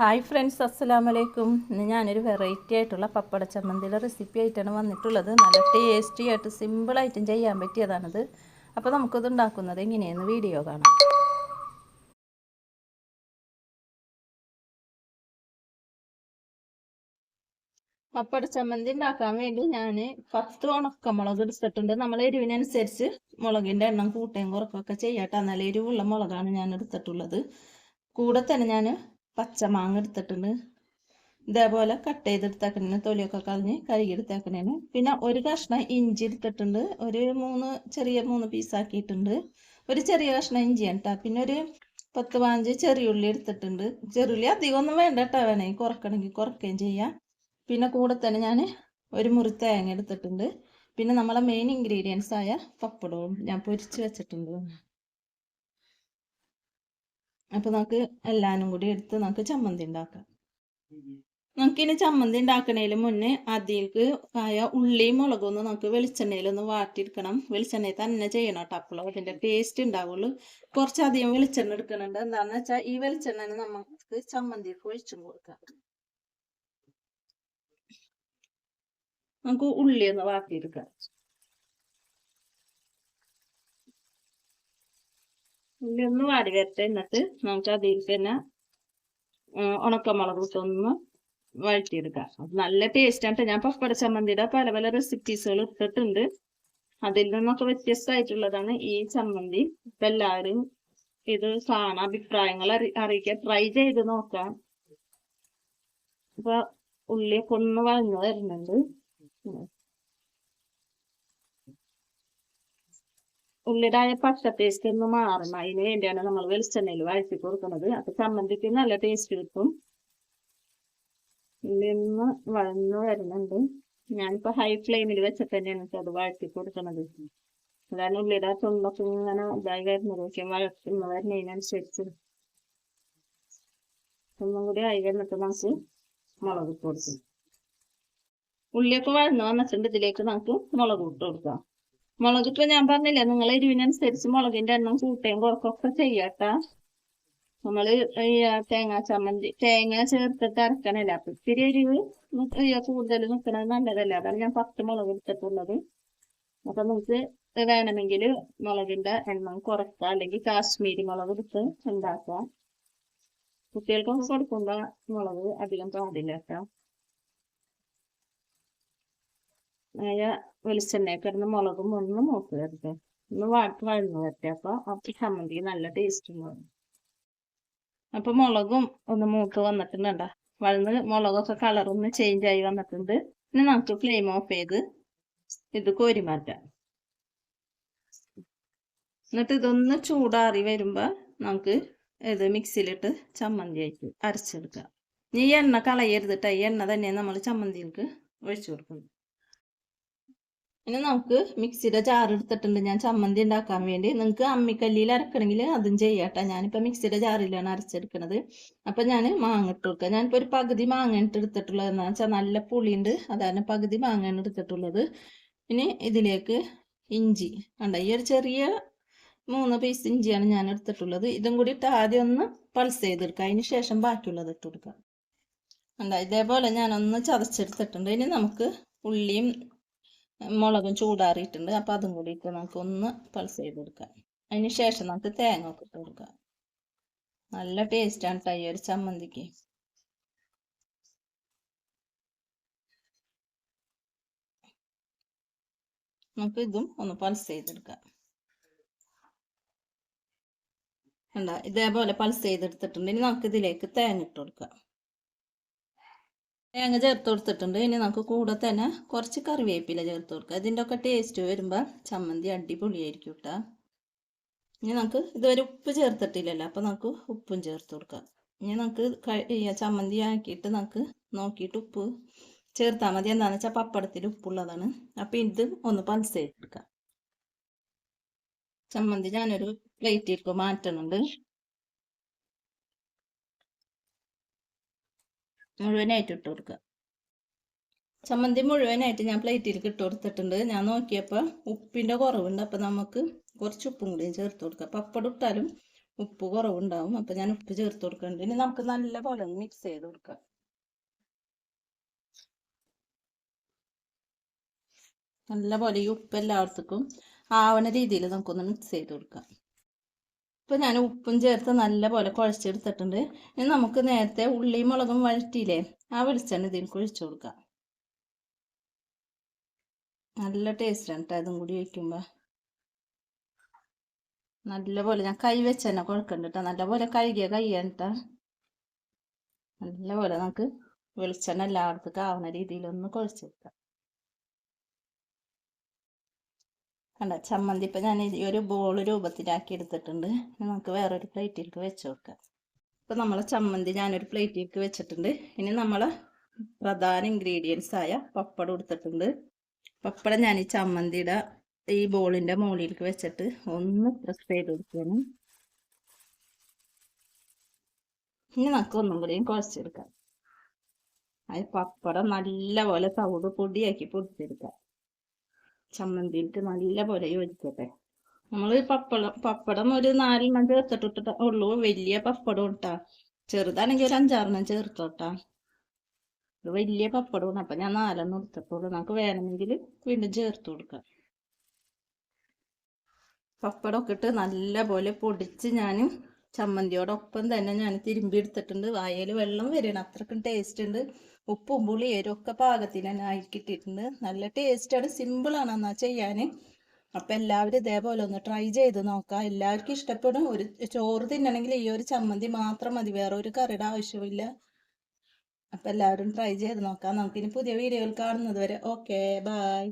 Hi friends അസ്സലാമു വലൈക്കും ഇന്ന് ഞാനൊരു വെറൈറ്റി ആയിട്ടുള്ള പപ്പട ചമ്മന്തിയുടെ റെസിപ്പി ആയിട്ടാണ് വന്നിട്ടുള്ളത്. നല്ല ടേസ്റ്റി ആയിട്ട് സിമ്പിളായിട്ടും ചെയ്യാൻ പറ്റിയതാണിത്. അപ്പോൾ നമുക്കിത് ഉണ്ടാക്കുന്നത് എങ്ങനെയെന്ന് വീഡിയോ കാണാം. പപ്പട ചമ്മന്തി ഉണ്ടാക്കാൻ വേണ്ടി ഞാൻ പത്ത് ഉണക്കമുളക് എടുത്തിട്ടുണ്ട്. നമ്മൾ എരിവിനനുസരിച്ച് മുളകിന്റെ എണ്ണം കൂട്ടയും കുറക്കുകയൊക്കെ ചെയ്യാട്ടാ നല്ല എരിവുള്ള മുളകാണ് ഞാൻ എടുത്തിട്ടുള്ളത്. കൂടെ തന്നെ ഞാൻ പച്ചമാങ്ങ എടുത്തിട്ടുണ്ട്. ഇതേപോലെ കട്ട് ചെയ്തെടുത്തേക്കണേന് തൊലിയൊക്കെ കളഞ്ഞ് കഴുകിയെടുത്തേക്കണേന്. പിന്നെ ഒരു കഷ്ണം ഇഞ്ചി എടുത്തിട്ടുണ്ട്. ഒരു മൂന്ന് ചെറിയ മൂന്ന് പീസാക്കിയിട്ടുണ്ട് ഒരു ചെറിയ കഷ്ണം ഇഞ്ചി കേട്ടോ പിന്നെ ഒരു പത്ത് പതിനഞ്ച് ചെറിയുള്ളി എടുത്തിട്ടുണ്ട്. ചെറിയുള്ളി അധികം ഒന്നും വേണ്ട കേട്ടോ വേണമെങ്കിൽ കുറക്കണമെങ്കിൽ കുറക്കുകയും ചെയ്യാം. പിന്നെ കൂടെ തന്നെ ഞാൻ ഒരു മുറി തേങ്ങ എടുത്തിട്ടുണ്ട്. പിന്നെ നമ്മളെ മെയിൻ ഇൻഗ്രീഡിയൻസ് ആയ പപ്പടവും ഞാൻ പൊരിച്ച് വെച്ചിട്ടുണ്ട്. അപ്പൊ നമുക്ക് എല്ലാനും കൂടി എടുത്ത് നമുക്ക് ചമ്മന്തി ഉണ്ടാക്കാം. നമുക്കിനി ചമ്മന്തി ഉണ്ടാക്കണേന് മുന്നേ അതിലേക്ക് ആയ ഉള്ളിയും മുളകൊന്ന് നമുക്ക് വെളിച്ചെണ്ണയിലൊന്ന് വാട്ടിയെടുക്കണം. വെളിച്ചെണ്ണയിൽ തന്നെ ചെയ്യണം കേട്ടോ അപ്പോൾ അതിന്റെ ടേസ്റ്റ് ഉണ്ടാവുള്ളൂ. കുറച്ചധികം വെളിച്ചെണ്ണ എടുക്കുന്നുണ്ട് എന്താണെന്ന് വെച്ചാൽ ഈ വെളിച്ചെണ്ണ നമുക്ക് ചമ്മന്തിക്ക് ഒഴിച്ചും കൊടുക്കാം. നമുക്ക് ഉള്ളി ഒന്ന് വാട്ടിയെടുക്കാം. ഒന്ന് വാടി വരട്ടെ. എന്നിട്ട് നമുക്ക് അതിൽ തന്നെ ഉണക്കമുളക് ഇട്ടൊന്ന് വഴറ്റിയെടുക്കാം. നല്ല ടേസ്റ്റ് ആണ് ഞാൻ പപ്പട ചമ്മന്തിയുടെ പല പല റെസിപ്പീസുകൾ ഇട്ടിട്ടുണ്ട്. അതിൽ നിന്നൊക്കെ വ്യത്യസ്തമായിട്ടുള്ളതാണ് ഈ ചമ്മന്തി. ഇപ്പൊ എല്ലാവരും ഇത് കാണാൻ അഭിപ്രായങ്ങൾ അറി അറിയിക്കാൻ ട്രൈ ചെയ്ത് നോക്കാം. ഇപ്പൊ ഉള്ളിയൊക്കെ ഒന്ന് വഴഞ്ഞു വരുന്നുണ്ട് ഉള്ളിയുടെ പച്ച ടേസ്റ്റ് ഒന്ന് മാറണം അതിന് വേണ്ടിയാണ് നമ്മൾ വെളിച്ചെണ്ണയിൽ വഴറ്റി കൊടുക്കുന്നത്. അപ്പൊ ചമ്മന്തിക്ക് നല്ല ടേസ്റ്റ് കിട്ടും. ഉള്ളിന്ന് വഴന്ന് വരുന്നുണ്ട്. ഞാനിപ്പോ ഹൈ ഫ്ലെയിമിൽ വെച്ചിട്ട് തന്നെയാണ് അത് വഴറ്റി കൊടുക്കുന്നത്. അതാണ് ഉള്ളിയുടെ തൊണ്ടൊക്കെ ഇങ്ങനെ ഇതായി വരുന്നത്. പക്ഷെ വഴക്കുന്ന വരുന്നതിനനുസരിച്ച് ഒന്നും കൂടി ആയി വന്നിട്ട് നമുക്ക് മുളക് കൊടുക്കും. ഉള്ളിയൊക്കെ വഴന്നു വന്നിട്ടുണ്ട്. ഇതിലേക്ക് നമുക്ക് മുളക് ഇട്ട് കൊടുക്കാം. മുളക് ഇപ്പൊ ഞാൻ പറഞ്ഞില്ലേ നിങ്ങൾ എരിവിനനുസരിച്ച് മുളകിന്റെ എണ്ണം കൂട്ടുകയും കുറക്കൊക്കെ ചെയ്യാട്ടാ. നമ്മൾ തേങ്ങ ചമ്മന്തി തേങ്ങ ചേർത്തിട്ട് അരക്കണല്ല അപ്പൊ ഇത്തിരി എരിവ് കൂടുതൽ നിൽക്കുന്നത് നല്ലതല്ല അതാണ് ഞാൻ പത്ത് മുളക് എടുത്തിട്ടുള്ളത്. അപ്പൊ നമുക്ക് വേണമെങ്കിൽ മുളകിന്റെ എണ്ണം കുറക്കുക അല്ലെങ്കിൽ കാശ്മീരി മുളക് എടുത്ത് ഉണ്ടാക്കാം. കുട്ടികൾക്കൊക്കെ കൊടുക്കുമ്പോ മുളക് അധികം പാടില്ല കേട്ടോ. ആയ വെളിച്ചെണ്ണയൊക്കെ ഇടുന്ന മുളകും ഒന്ന് മൂത്ത് വരട്ടെ. ഒന്ന് വാട്ടി വഴന്ന് വരട്ടെ. അപ്പൊ അപ്പൊ ചമ്മന്തി നല്ല ടേസ്റ്റ് ഉണ്ടാവും അപ്പൊ മുളകും ഒന്ന് മൂത്ത് വന്നിട്ടുണ്ട് വഴന്ന് മുളകൊക്കെ കളർ ഒന്ന് ചേഞ്ച് ആയി വന്നിട്ടുണ്ട്. ഇനി നമുക്ക് ഫ്ലെയിം ഓഫ് ചെയ്ത് ഇത് കോരി മാറ്റാം. എന്നിട്ട് ഇതൊന്ന് ചൂടാറി വരുമ്പോ നമുക്ക് ഇത് മിക്സിയിലിട്ട് ചമ്മന്തി ആയിട്ട് അരച്ചെടുക്കാം. ഈ എണ്ണ കളയരുതിട്ട ഈ എണ്ണ തന്നെ നമ്മൾ ചമ്മന്തിക്ക് ഒഴിച്ചു കൊടുക്കുന്നു ഇനി നമുക്ക് മിക്സിയുടെ ജാർ എടുത്തിട്ടുണ്ട്. ഞാൻ ചമ്മന്തി ഉണ്ടാക്കാൻ വേണ്ടി. നിങ്ങൾക്ക് അമ്മിക്കല്ലിയിൽ അരക്കണമെങ്കിൽ അതും ചെയ്യാട്ടോ. ഞാനിപ്പോൾ മിക്സിയുടെ ജാറിലാണ് അരച്ചെടുക്കുന്നത് അപ്പം ഞാൻ മാങ്ങ ഇട്ട് കൊടുക്കുക ഞാനിപ്പോൾ ഒരു പകുതി മാങ്ങ ഇട്ട് എടുത്തിട്ടുള്ളത് എന്താ വെച്ചാൽ നല്ല പുളിയുണ്ട്. അതാണ് പകുതി മാങ്ങയാണ് എടുത്തിട്ടുള്ളത്. ഇനി ഇതിലേക്ക് ഇഞ്ചി. കണ്ട? ഈ ഒരു ചെറിയ മൂന്ന് പീസ് ഇഞ്ചിയാണ് ഞാൻ എടുത്തിട്ടുള്ളത്. ഇതും കൂടി ഇട്ട് ആദ്യം ഒന്ന് പൾസ് ചെയ്തെടുക്കുക അതിന് ശേഷം ബാക്കിയുള്ളത് ഇട്ട് കൊടുക്കുക കണ്ട? ഇതേപോലെ ഞാനൊന്ന് ചതച്ചെടുത്തിട്ടുണ്ട്. ഇനി നമുക്ക് ഉള്ളിയും മുളകും ചൂടാറിയിട്ടുണ്ട്. അപ്പോൾ അതും കൂടി ഇട്ട് നമുക്ക് ഒന്ന് പൾസ് ചെയ്ത് കൊടുക്കാം. അതിന് ശേഷം നമുക്ക് തേങ്ങ ഒക്കെ ഇട്ട് കൊടുക്കാം. നല്ല ടേസ്റ്റാണ് കേട്ടോ ഈ ഒരു ചമ്മന്തിക്ക്. നമുക്ക് ഇതും ഒന്ന് പൾസ് ചെയ്തെടുക്കാം ഇതേപോലെ പൾസ് ചെയ്തെടുത്തിട്ടുണ്ട് ഇനി നമുക്ക് ഇതിലേക്ക് തേങ്ങ ഇട്ട് കൊടുക്കാം. തേങ്ങ ചേർത്ത് കൊടുത്തിട്ടുണ്ട്. ഇനി നമുക്ക് കൂടെ തന്നെ കുറച്ച് കറിവേപ്പില ചേർത്ത് കൊടുക്കുക ഇതിന്റെ ഒക്കെ ടേസ്റ്റ് വരുമ്പോൾ ചമ്മന്തി അടിപൊളിയായിരിക്കും കേട്ടോ ഇനി നമുക്ക് ഇതുവരെ ഉപ്പ് ചേർത്തിട്ടില്ലല്ലോ. അപ്പോൾ നമുക്ക് ഉപ്പും ചേർത്ത് കൊടുക്കാം. ഇനി നമുക്ക് ചമ്മന്തി ആക്കിയിട്ട് നമുക്ക് നോക്കിയിട്ട് ഉപ്പ് ചേർത്താൽ മതി. എന്താണെന്ന് വെച്ചാൽ പപ്പടത്തിൽ ഉപ്പുള്ളതാണ്. അപ്പം ഇത് ഒന്ന് പൾസ് ചമ്മന്തി ഞാനൊരു പ്ലേറ്റിലേക്ക് മാറ്റണുണ്ട്. മുഴുവനായിട്ട് ഇട്ട് കൊടുക്കുക. ചമ്മന്തി മുഴുവനായിട്ട് ഞാൻ പ്ലേറ്റിലേക്ക് ഇട്ട് കൊടുത്തിട്ടുണ്ട്. ഞാൻ നോക്കിയപ്പോൾ ഉപ്പിന്റെ കുറവുണ്ട്. അപ്പോൾ നമുക്ക് കുറച്ച് ഉപ്പും കൂടി ചേർത്ത് കൊടുക്കുക പപ്പടം ഇട്ടാലും ഉപ്പ് കുറവുണ്ടാവും. അപ്പം ഞാൻ ഉപ്പ് ചേർത്ത് കൊടുക്കുന്നുണ്ട്. ഇനി നമുക്ക് നല്ല പോലെ മിക്സ് ചെയ്ത് കൊടുക്കാം. നല്ല പോലെ ഈ ഉപ്പ് എല്ലായിടത്തേക്കും ആവണ രീതിയിൽ നമുക്കൊന്ന് മിക്സ് ചെയ്ത് കൊടുക്കാം. ഇപ്പം ഞാൻ ഉപ്പും ചേർത്ത് നല്ല പോലെ കുഴച്ചെടുത്തിട്ടുണ്ട്. ഇനി നമുക്ക് നേരത്തെ ഉള്ളിയും മുളകും വഴറ്റിയില്ലേ ആ വെളിച്ചെണ്ണ ഇതിൽ ഒഴിച്ചു കൊടുക്കാം. നല്ല ടേസ്റ്റാണ് കേട്ടോ അതും കൂടി വയ്ക്കുമ്പോൾ നല്ലപോലെ ഞാൻ കൈ വെച്ച് തന്നെ കുഴക്കണ്ട കേട്ടോ നല്ലപോലെ കഴുകിയ കൈയാണ് കേട്ടോ നല്ലപോലെ നമുക്ക് വെളിച്ചെണ്ണ എല്ലായിടത്തേക്കും ആവുന്ന രീതിയിലൊന്ന് കുഴച്ചെടുക്കാം. കണ്ട? ചമ്മന്തി ഇപ്പം ഞാൻ ഈ ഒരു ബോൾ രൂപത്തിലാക്കി എടുത്തിട്ടുണ്ട്. നമുക്ക് വേറൊരു പ്ലേറ്റിലേക്ക് വെച്ച് കൊടുക്കാം ഇപ്പം നമ്മൾ ചമ്മന്തി ഞാനൊരു പ്ലേറ്റിലേക്ക് വെച്ചിട്ടുണ്ട്. ഇനി നമ്മൾ പ്രധാന ഇൻഗ്രീഡിയൻസ് ആയ പപ്പടം എടുത്തിട്ടുണ്ട്. പപ്പടം ഞാൻ ഈ ചമ്മന്തിയുടെ ഈ ബോളിന്റെ മുകളിലേക്ക് വെച്ചിട്ട് ഒന്ന് പ്രസ് ചെയ്ത് കൊടുക്കണം ഇനി നമുക്ക് ഒന്നും കൂടിയും കുഴച്ചെടുക്കാം. അത് പപ്പടം നല്ലപോലെ തവിട് പൊടിയാക്കി പൊടിച്ചെടുക്കാം. ചമ്മന്തിയിട്ട് നല്ലപോലെ യോജിക്കട്ടെ. നമ്മൾ പപ്പടം പപ്പടം ഒരു നാലെണ്ണം ചേർത്തിട്ടിട്ട് ഉള്ളൂ. വലിയ പപ്പടം ഇട്ടാ. ചെറുതാണെങ്കിൽ ഒരു അഞ്ചാറെണ്ണം ചേർത്തോട്ടാ. വലിയ പപ്പടമാണ് അപ്പം ഞാൻ നാലെണ്ണം എടുത്തിട്ടുള്ളൂ. നമുക്ക് വേണമെങ്കിൽ വീണ്ടും ചേർത്ത് കൊടുക്കാം. പപ്പടമൊക്കെ ഇട്ട് നല്ലപോലെ പൊടിച്ച് ഞാൻ ചമ്മന്തിയോടൊപ്പം തന്നെ ഞാൻ തിരുമ്പി എടുത്തിട്ടുണ്ട്. വായയിൽ വെള്ളം വരണം അത്രക്കും ടേസ്റ്റ് ഉണ്ട്. ഉപ്പും പുളി ഒക്കെ പാകത്തിന് തന്നെ നല്ല ടേസ്റ്റാണ് സിമ്പിളാണ് എന്നാൽ ചെയ്യാൻ അപ്പം എല്ലാവരും ഇതേപോലെ ഒന്ന് ട്രൈ ചെയ്ത് നോക്കാം. എല്ലാവർക്കും ഇഷ്ടപ്പെടും. ഒരു ചോറ് തിന്നണമെങ്കിൽ ഈ ഒരു ചമ്മന്തി മാത്രം മതി. വേറെ ഒരു കറിയുടെ ആവശ്യമില്ല അപ്പം എല്ലാവരും ട്രൈ ചെയ്ത് നോക്കാം. നമുക്കിനി പുതിയ വീഡിയോയിൽ കാണുന്നത് വരെ. Okay bye